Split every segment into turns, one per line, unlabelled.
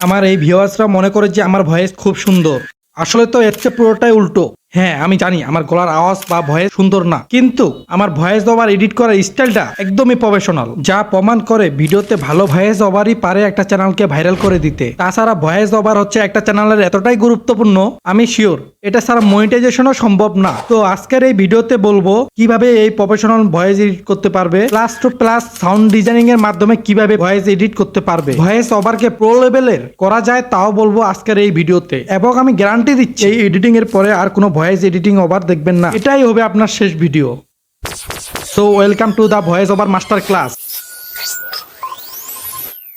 আমার এই ভিউয়ার্সরা মনে করে যে আমার ভয়েস খুব সুন্দর। আসলে তো এর চেয়ে পুরোটাই উল্টো। হ্যাঁ আমি জানি আমার গলার আওয়াজ বা ভয়েস সুন্দর না। কিন্তু আমার ভয়েস ওভার এডিট করার স্টাইলটা একদমই প্রফেশনাল যা প্রমাণ করে ভিডিওতে ভালো ভয়েস ওভারই পারে একটা চ্যানেলকে ভাইরাল করে দিতে। তাছাড়া ভয়েস ওভার হচ্ছে একটা চ্যানেলের এতটাই গুরুত্বপূর্ণ, আমি শিওর এটা ছাড়া মনিটাইজেশনও সম্ভব না। তো আজকের এই ভিডিওতে বলব কীভাবে এই প্রফেশনাল ভয়েস এডিট করতে পারবে plus two plus sound designing এর মাধ্যমে কীভাবে ভয়েস এডিট করতে পারবে। ভয়েস ওভারকে প্রো লেভেলের করা যায় তাও বলব আজকের এই ভিডিওতে। এবং আমি গ্যারান্টি দিচ্ছি, এই এডিটিং এর পরে আর কোনো ভয়েস এডিটিং ওভার দেখবেন না। এটাই হবে আপনার শেষ video so welcome to the voice over master class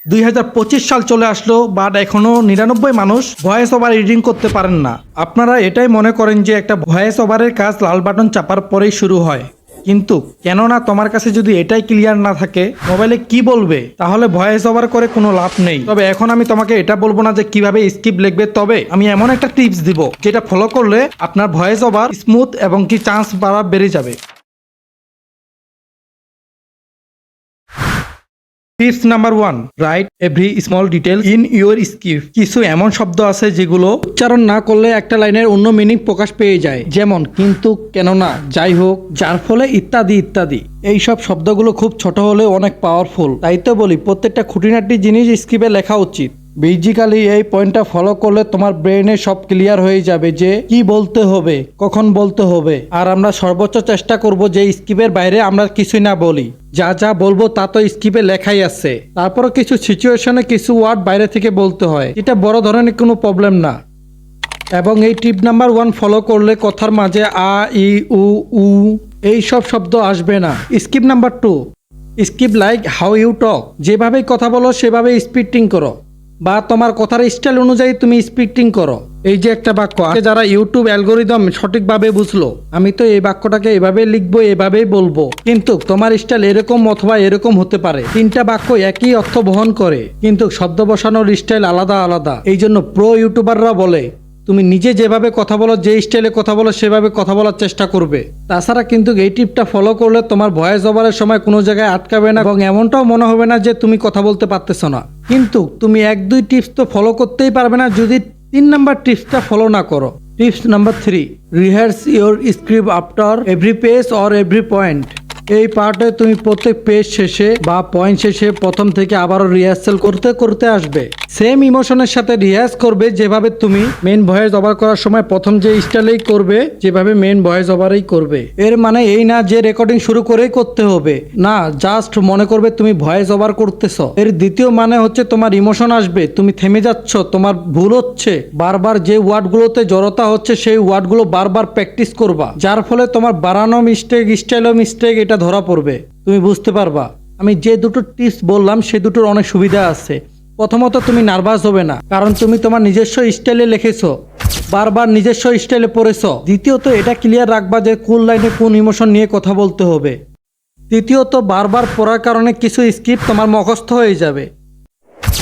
দুই হাজার পঁচিশ সাল চলে আসলো, বাট এখনও নিরানব্বই মানুষ ভয়েস ওভার এডিটিং করতে পারেন না। আপনারা এটাই মনে করেন যে একটা ভয়েস ওভারের কাজ লাল বাটন চাপার পরেই শুরু হয়। কিন্তু কেননা তোমার কাছে যদি এটাই ক্লিয়ার না থাকে, মোবাইলে কি বলবে? তাহলে ভয়েস ওভার করে কোনো লাভ নেই। তবে এখন আমি তোমাকে এটা বলব না যে কীভাবে স্কিপ লিখবে, তবে আমি এমন একটা টিপস দিব, যেটা ফলো করলে আপনার ভয়েস ওভার স্মুথ এবং কি চান্স বাড়া বেড়ে যাবে। Tips number one, right every small detail in your skip কিছু এমন শব্দ আছে যেগুলো উচ্চারণ না করলে একটা লাইনের অন্য মিনিং প্রকাশ পেয়ে যায়। যেমন, কিন্তু, কেননা, যাই হোক, যার ফলে ইত্যাদি ইত্যাদি। এই সব শব্দগুলো খুব ছোট হলেও অনেক পাওয়ারফুল তাই তো বলি, প্রত্যেকটা খুঁটিনাটি জিনিস স্কিপে লেখা উচিত। বেসিক্যালি এই পয়েন্টটা ফলো করলে তোমার ব্রেনে সব ক্লিয়ার হয়ে যাবে যে কি বলতে হবে, কখন বলতে হবে। আর আমরা সর্বোচ্চ চেষ্টা করব যে স্কিপের বাইরে আমরা কিছুই না বলি। যা যা বলব তা তো স্কিপে লেখাই আছে। তারপরও কিছু সিচুয়েশনে কিছু ওয়ার্ড বাইরে থেকে বলতে হয়। এটা বড় ধরনের কোনো প্রবলেম না। এবং এই টিপ নাম্বার ওয়ান ফলো করলে কথার মাঝে আ, ই, উ উ, এই সব শব্দ আসবে না। Skip number two skip like how you talk যেভাবে কথা বলো সেভাবে স্পিটিং করো। বা তোমার কথার স্টাইল অনুযায়ী তুমি স্পিকিং করো। এই যে একটা বাক্য আছে যারা ইউটিউব অ্যালগোরিদম সঠিকভাবে বুঝলো, আমি তো এই বাক্যটাকে এভাবে লিখব, এভাবেই বলব। কিন্তু তোমার স্টাইল এরকম অথবা এরকম হতে পারে। তিনটা বাক্য একই অর্থ বহন করে, কিন্তু শব্দ বসানোর স্টাইল আলাদা আলাদা। এই জন্য প্রো ইউটিউবাররা বলে তুমি নিজে যেভাবে কথা বলো, যে স্টাইলে কথা বলো, সেভাবে কথা বলার চেষ্টা করবে। তাছাড়া কিন্তু এই টিপটা ফলো করলে তোমার ভয়েস ওভারের সময় কোনো জায়গায় আটকাবে না এবং এমনটাও মনে হবে না যে তুমি কথা বলতে পারতেছো না। কিন্তু তুমি এক, দুই টিপস তো ফলো করতেই পারবে না যদি তিন নাম্বার টিপসটা ফলো না করো। Tips number three rehearse your script after every page or every point এই পার্টে তুমি প্রত্যেক পেজ শেষে বা পয়েন্ট শেষে প্রথম থেকে আবারও রিহার্সাল করতে করতে আসবে। সেম ইমোশনের সাথে রিহার্স করবে যেভাবে তুমি মেন ভয়েস ওভার করার সময় প্রথম যে স্টাইলেই করবে, যেভাবে মেন ভয়েস ওভারই করবে। এর মানে এই না যে রেকর্ডিং শুরু করেই করতে হবে। না জাস্ট মনে করবে তুমি ভয়েস ওভার করতেছ। এর দ্বিতীয় মানে হচ্ছে তোমার ইমোশন আসবে, তুমি থেমে যাচ্ছ, তোমার ভুল হচ্ছে। বারবার যে ওয়ার্ডগুলোতে জড়তা হচ্ছে, সেই ওয়ার্ডগুলো বারবার প্র্যাকটিস করবা। যার ফলে তোমার বাড়ানো মিস্টেক স্টাইলও মিস্টেক এটা ধরা পড়বে। তুমি বুঝতে পারবা। আমি যে দুটো টিপস বললাম, সে দুটোর অনেক সুবিধা আছে। প্রথমত, তুমি নার্ভাস হবে না, কারণ তুমি তোমার নিজস্ব স্টাইলে লিখেছো। বারবার নিজস্ব স্টাইলে পড়েছ। দ্বিতীয়ত, এটা ক্লিয়ার রাখবা যে কোন লাইনে কোন ইমোশন নিয়ে কথা বলতে হবে। তৃতীয়ত, বারবার পড়ার কারণে কিছু স্ক্রিপ্ট তোমার মুখস্থ হয়ে যাবে।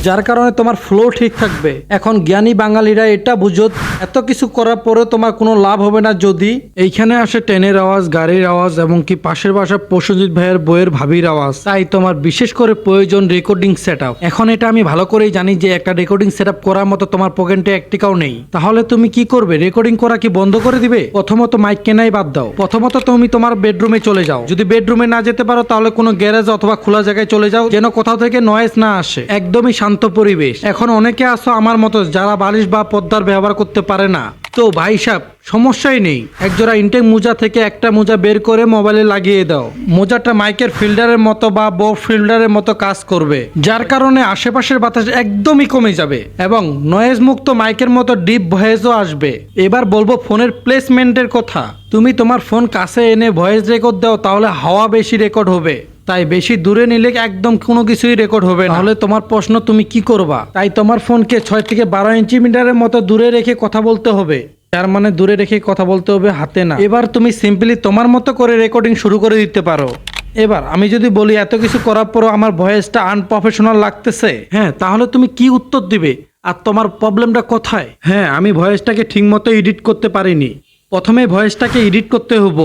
যার কারণে তোমার ফ্লো ঠিক থাকবে। এখন জ্ঞানী বাঙালিরা এটা বুঝো, এত কিছু করার পরেও তোমার কোনো লাভ হবে না যদি এইখানে আসে ট্রেনের আওয়াজ, গাড়ির আওয়াজ এবং কি পাশের বাসা প্রসেনজিৎ ভাইয়ের বইয়ের ভাবির আওয়াজ। তাই তোমার বিশেষ করে প্রয়োজন রেকর্ডিং সেট এখন এটা আমি ভালো করেই জানি যে একটা রেকর্ডিং সেট করার মতো তোমার পকেটে এক টিকাও নেই। তাহলে তুমি কি করবে? রেকর্ডিং করা কি বন্ধ করে দিবে? প্রথমত মাইক কেনাই বাদ দাও। প্রথমত তুমি তোমার বেডরুমে চলে যাও। যদি বেডরুমে না যেতে পারো, তাহলে কোনো গ্যারেজ অথবা খোলা জায়গায় চলে যাও, যেন কোথাও থেকে নয়েজ না আসে। একদমই শান্ত পরিবেশ। এখন অনেকে আসো আমার মতো যারা বালিশ বা পদ্মার ব্যবহার করতে পারে না। তো ভাই সাহেব সমস্যাই নেই। একজোড়া ইনটেক মোজা থেকে একটা মোজা বের করে মোবাইলে লাগিয়ে দাও। মোজাটা মাইকের ফিল্ডারের মতো বা বো ফিল্ডারের মতো কাজ করবে। যার কারণে আশেপাশের বাতাস একদমই কমে যাবে এবং নয়েজ মুক্ত মাইকের মতো ডিপ ভয়েসও আসবে। এবার বলব ফোনের প্লেসমেন্টের কথা। তুমি তোমার ফোন কাছে এনে ভয়েস রেকর্ড দাও, তাহলে হাওয়া বেশি রেকর্ড হবে। তাই বেশি দূরে নিলে একদম কোনো কিছুই রেকর্ড হবে না। তাহলে তোমার প্রশ্ন তুমি কি করবা? তাই তোমার ফোনকে ছয় থেকে বারো ইঞ্চি মিটারের মতো দূরে রেখে কথা বলতে হবে। তার মানে দূরে রেখে কথা বলতে হবে হাতে না। এবার তুমি সিম্পলি তোমার মতো করে রেকর্ডিং শুরু করে দিতে পারো। এবার আমি যদি বলি এত কিছু করার পরও আমার ভয়েসটা আনপ্রফেশনাল লাগতেছে? হ্যাঁ তাহলে তুমি কি উত্তর দিবে? আর তোমার প্রবলেমটা কোথায়? হ্যাঁ আমি ভয়েসটাকে ঠিকমতো এডিট করতে পারিনি। প্রথমে ভয়েসটাকে এডিট করতে হব।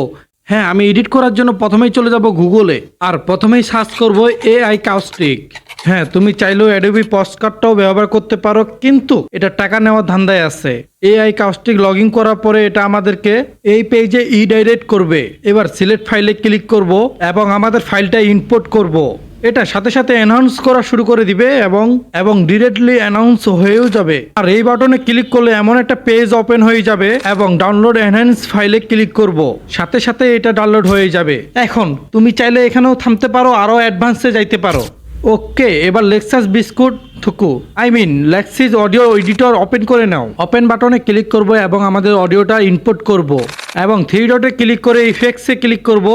হ্যাঁ আমি এডিট করার জন্য প্রথমেই চলে যাব গুগলে আর প্রথমেই সার্চ করব এআই কাউস্টিক হ্যাঁ তুমি চাইলেও অ্যাডোবি পস্টকার্ডটাও ব্যবহার করতে পারো, কিন্তু এটা টাকা নেওয়ার ধান্দায় আছে। এআই কাউস্টিক লগ ইন করার পরে এটা আমাদেরকে এই পেজে ই ডাইরেক্ট করবে। এবার সিলেক্ট ফাইলে ক্লিক করব এবং আমাদের ফাইলটা ইম্পোর্ট করব। এটা সাথে সাথে অ্যানাউন্স করা শুরু করে দিবে এবং এবং ডিরেক্টলি অ্যানাউন্স হয়েও যাবে। আর এই বাটনে ক্লিক করলে এমন একটা পেজ ওপেন হয়ে যাবে এবং ডাউনলোড এনহ্যান্স ফাইলে ক্লিক করব। সাথে সাথে এটা ডাউনলোড হয়ে যাবে। এখন, তুমি চাইলে এখানেও থামতে পারো, আরও অ্যাডভান্সে যাইতে পারো। ওকে এবার Lexus biscuit থুকু I mean Lexis audio editor open করে নাও। ওপেন বাটনে ক্লিক করব এবং আমাদের অডিওটা ইনপুট করব। এবং থ্রি ডটে ক্লিক করে ইফেক্টসে ক্লিক করব,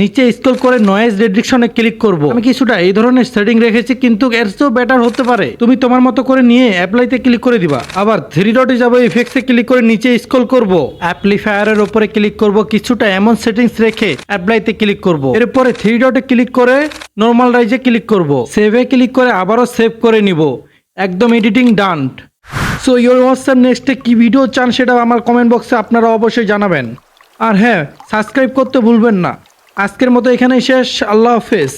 নিচে স্ক্রল করে নয়েজ রেডিকশনে ক্লিক করব। আমি কিছুটা এই ধরনের সেটিং রেখেছি, কিন্তু এর চেয়েও বেটার হতে পারে। তুমি তোমার মতো করে নিয়ে অ্যাপ্লাইতে ক্লিক করে দিবা। আবার থ্রি ডটে যাব ইফেক্টসে ক্লিক করে নিচে স্ক্রল করব। অ্যাপ্লিফায়ারের উপরে ক্লিক করব, কিছুটা এমন সেটিংস রেখে অ্যাপ্লাইতে ক্লিক করব। এরপরে থ্রি ডটে ক্লিক করে নর্মাল রাইজে ক্লিক করব। সেভে ক্লিক করে আবারও সেভ করে নিব। একদম editing done so your WhatsApp নেক্সটে কি ভিডিও চান সেটা আমার কমেন্ট বক্সে আপনারা অবশ্যই জানাবেন। আর হ্যাঁ সাবস্ক্রাইব করতে ভুলবেন না। আজকের মতো এখানেই শেষ। আল্লাহ হাফেজ।